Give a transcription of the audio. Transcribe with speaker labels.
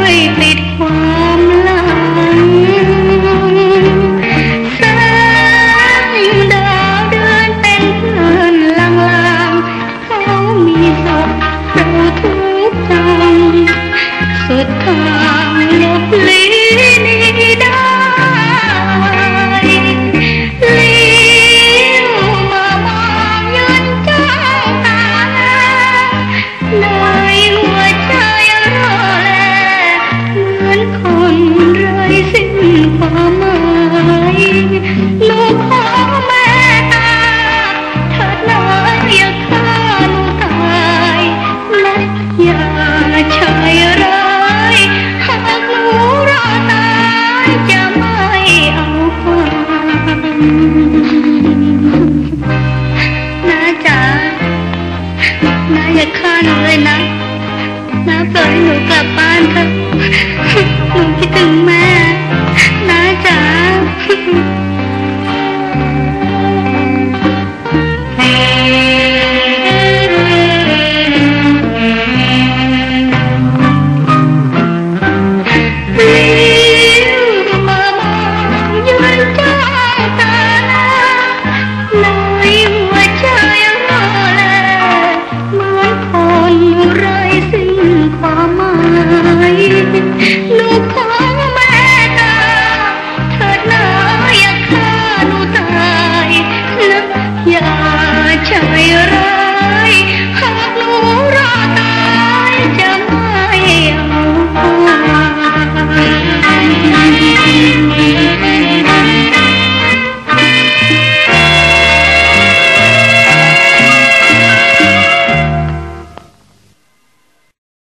Speaker 1: วยปิดความหลังแสงดาวเดือนเป็นเพื่อนลางๆเขามีศพเราทุกข์จังสุดทาง นความหมายลูกขอแม่ตาเถิดนะอย่าฆ่าหนูตายและอย่าใช้ร้ายหากหนูรอตายจะไม่เอาความน้าจ๋าน้าอย่าฆ่าหนูเลยนะน้าปล่อยหนูกลับบ้านเถอะหนูคิดถึงแม่ 你来。